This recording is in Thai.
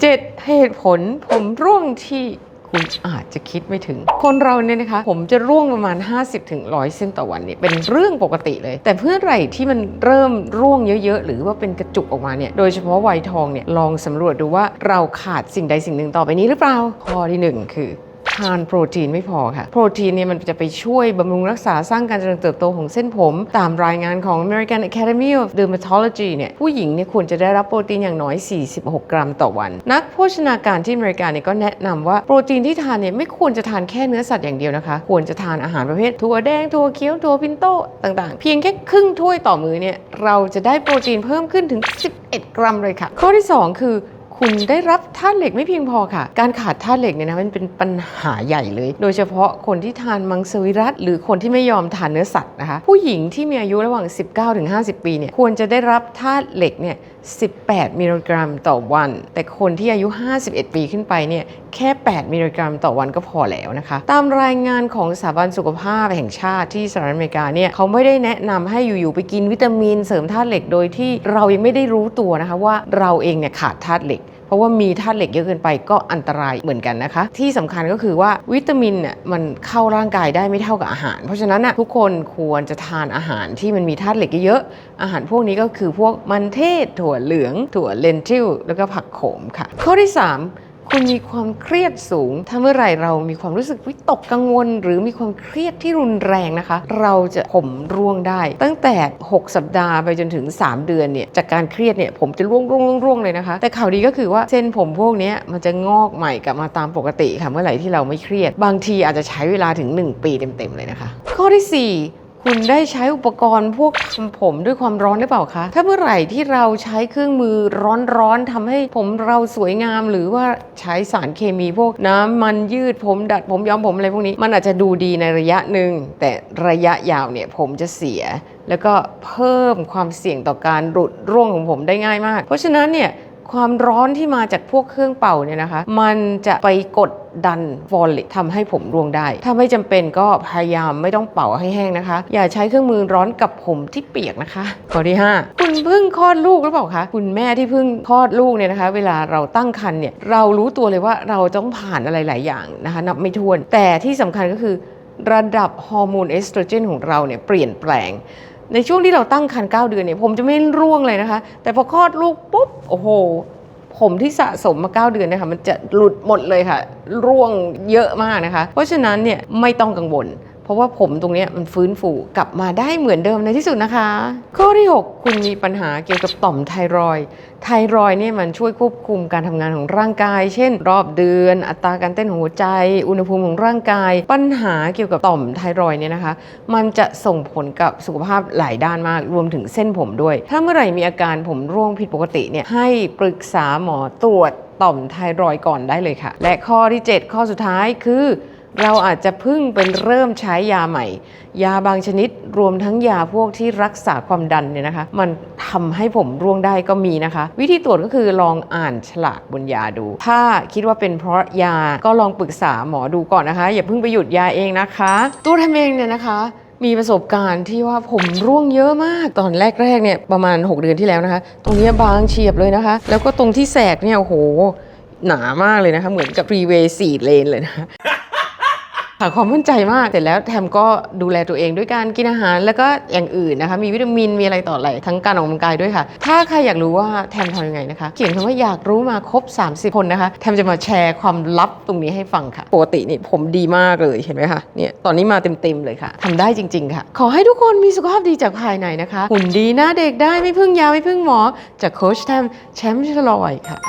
7เหตุผลผมร่วงที่คุณอาจจะคิดไม่ถึง คนเราเนี่ยนะคะ ผมจะร่วงประมาณ50ถึง100เส้นต่อวันเนี่ยเป็นเรื่องปกติเลย แต่เพื่อไรที่มันเริ่มร่วงเยอะๆ หรือว่าเป็นกระจุกออกมาเนี่ยโดยเฉพาะวัยทองเนี่ยลองสำรวจดูว่าเราขาดสิ่งใดสิ่งหนึ่งต่อไปนี้หรือเปล่าข้อที่หนึ่งคือานโปรตีนไม่พอค่ะ โปรตีนเนี่ยมันจะไปช่วยบำรุงรักษาสร้างการเจริญเติบโตของเส้นผม ตามรายงานของ American Academy of Dermatology เนี่ยผู้หญิงเนี่ยควรจะได้รับโปรตีนอย่างน้อย 46 กรัมต่อวัน นักโภชนาการที่อเมริกาเนี่ยก็แนะนำว่าโปรตีนที่ทานเนี่ยไม่ควรจะทานแค่เนื้อสัตว์อย่างเดียวนะคะ ควรจะทานอาหารประเภทถั่วแดงถั่วเขียวถั่วพินโตต่างๆ เพียงแค่ครึ่งถ้วยต่อมื้อเนี่ยเราจะได้โปรตีนเพิ่มขึ้นถึง 11 กรัมเลยค่ะ ข้อที่ 2 คือ คุณได้รับธาตุเหล็กไม่เพียงพอค่ะ การขาดธาตุเหล็กเนี่ยนะมันเป็นปัญหาใหญ่เลย โดยเฉพาะคนที่ทานมังสวิรัตหรือคนที่ไม่ยอมทานเนื้อสัตว์นะคะ ผู้หญิงที่มีอายุระหว่าง 19ถึง50 ปีเนี่ยควรจะได้รับธาตุเหล็กเนี่ย18 มิลลิกรัมต่อวัน แต่คนที่อายุ 51 ปีขึ้นไปเนี่ยแค่ 8 มิลลิกรัมต่อวันก็พอแล้วนะคะ ตามรายงานของสถาบันสุขภาพแห่งชาติที่สหรัฐอเมริกาเนี่ยเขาไม่ได้แนะนำให้อยู่ ๆ ไปกินวิตามินเสริมธาตุเหล็ก โดยที่เรายังไม่ได้รู้ตัวนะคะว่าเราเองเนี่ยขาดธาตุเหล็ก เพราะว่ามีธาตุเหล็กเยอะเกินไปก็อันตรายเหมือนกันนะคะ ที่สำคัญก็คือว่าวิตามินเนี่ยมันเข้าร่างกายได้ไม่เท่ากับอาหาร เพราะฉะนั้นน่ะทุกคนควรจะทานอาหารที่มันมีธาตุเหล็กเยอะอาหารพวกนี้ก็คือพวกมันเทศถั่วเหลือง ถั่วเลนทิลแล้วก็ผักโขมค่ะ ข้อที่ 3 คุณมีความเครียดสูง ถ้าเมื่อไหร่เรามีความรู้สึกวิตกกังวล หรือมีความเครียดที่รุนแรงนะคะ เราจะผมร่วงได้ ตั้งแต่ 6 สัปดาห์ไปจนถึง 3 เดือนเนี่ยจากการเครียดเนี่ยผมจะร่วงร่วงร่วงร่วงเลยนะคะ แต่ข่าวดีก็คือว่าเส้นผมพวกนี้มันจะงอกใหม่กลับมาตามปกติค่ะเมื่อไหร่ที่เราไม่เครียด บางทีอาจจะใช้เวลาถึง 1 ปีเต็มๆเลยนะคะ ข้อที่ 4 คุณได้ใช้อุปกรณ์พวกทำผมด้วยความร้อนหรือเปล่าคะ ถ้าเมื่อไหร่ที่เราใช้เครื่องมือร้อนๆทำให้ผมเราสวยงาม หรือว่าใช้สารเคมีพวกน้ำมันยืดผมดัดผมย้อมผมอะไรพวกนี้ มันอาจจะดูดีในระยะหนึ่ง แต่ระยะยาวเนี่ยผมจะเสีย แล้วก็เพิ่มความเสี่ยงต่อการหลุดร่วงของผมได้ง่ายมาก เพราะฉะนั้นเนี่ย ความร้อนที่มาจากพวกเครื่องเป่าเนี่ยนะคะ มันจะไปกดดันฟอลลิทำให้ผมร่วงได้ ถ้าไม่จำเป็นก็พยายามไม่ต้องเป่าให้แห้งนะคะ อย่าใช้เครื่องมือร้อนกับผมที่เปียกนะคะ ข้อที่ 5 คุณเพิ่งคลอดลูกหรือเปล่าคะคุณแม่ที่เพิ่งคลอดลูกเนี่ยนะคะ เวลาเราตั้งครรภ์เนี่ยเรารู้ตัวเลยว่าเราต้องผ่านอะไรหลายอย่างนะคะ นับไม่ถ้วน แต่ที่สำคัญก็คือ ระดับฮอร์โมนเอสโตรเจนของเราเนี่ยเปลี่ยนแปลง ในช่วงที่เราตั้งครรภ์9เดือนเนี่ยผมจะไม่ร่วงเลยนะคะ แต่พอคลอดลูกปุ๊บโอ้โห ผมที่สะสมมา 9 เดือนเนะคะมันจะหลุดหมดเลยค่ะ ร่วงเยอะมากนะคะ เพราะฉะนั้นเนี่ยไม่ต้องกังวล ราะว่าผมตรงนี้มันฟื้นฟูกลับมาได้เหมือนเดิมในที่สุดนะคะ ข้อที่ 6 คุณมีปัญหาเกี่ยวกับต่อมไทรอยไทรอยเนี่ยมันช่วยควบคุมการทำงานของร่างกาย เช่น รอบเดือน อัตราการเต้นของหัวใจ อุณหภูมิของร่างกาย ปัญหาเกี่ยวกับต่อมไทรอยเนี่ยนะคะ มันจะส่งผลกับสุขภาพหลายด้านมากรวมถึงเส้นผมด้วย ถ้าเมื่อไหร่มีอาการผมร่วงผิดปกติเนี่ยให้ปรึกษาหมอตรวจต่อมไทรอยก่อนได้เลยค่ะ และข้อที่ 7 ข้อสุดท้ายคือ เราอาจจะพิ่งเป็นเริ่มใช้ยาใหม่ ยาบางชนิดรวมทั้งยาพวกที่รักษาความดันเนี่ยนะคะ มันทำให้ผมร่วงได้ก็มีนะคะ วิธีตรวจก็คือลองอ่านฉลากบนยาดู ถ้าคิดว่าเป็นเพราะยาก็ลองปรึกษาหมอดูก่อนนะคะ อย่าเพิ่งไปหยุดยาเองนะคะ ตัวทำเองเนี่ยนะคะมีประสบการณ์ที่ว่าผมร่วงเยอะมากตอนแรกๆเนี่ยประมาณ 6 เดือนที่แล้วนะคะ ตรงนี้บางเฉียบเลยนะคะ แล้วก็ตรงที่แสกเนี่ยโอ้โหหนามากเลยนะคะ เหมือนกับฟรีเวย์สี่เลนเลยนะคะ หาความมั่นใจมากเสร็จแล้วแทมก็ดูแลตัวเองด้วยการกินอาหาร แล้วก็อย่างอื่นนะคะ มีวิตามินมีอะไรต่ออะไรทั้งการออกกำลังกายด้วยค่ะ ถ้าใครอยากรู้ว่าแทมทำยังไงนะคะ เขียนคำว่าอยากรู้มาครบ 30 คนนะคะ แทมจะมาแชร์ความลับตรงนี้ให้ฟังค่ะ ปกตินี่ผมดีมากเลยเห็นไหมคะเนี่ยตอนนี้มาเต็มๆเลยค่ะทำได้จริง ๆ ค่ะ ขอให้ทุกคนมีสุขภาพดีจากภายในนะคะหุ่นดีหน้าเด็กได้ไม่พึ่งยาไม่พึ่งหมอจากโคชแทมแชมป์ชลอยค่ะ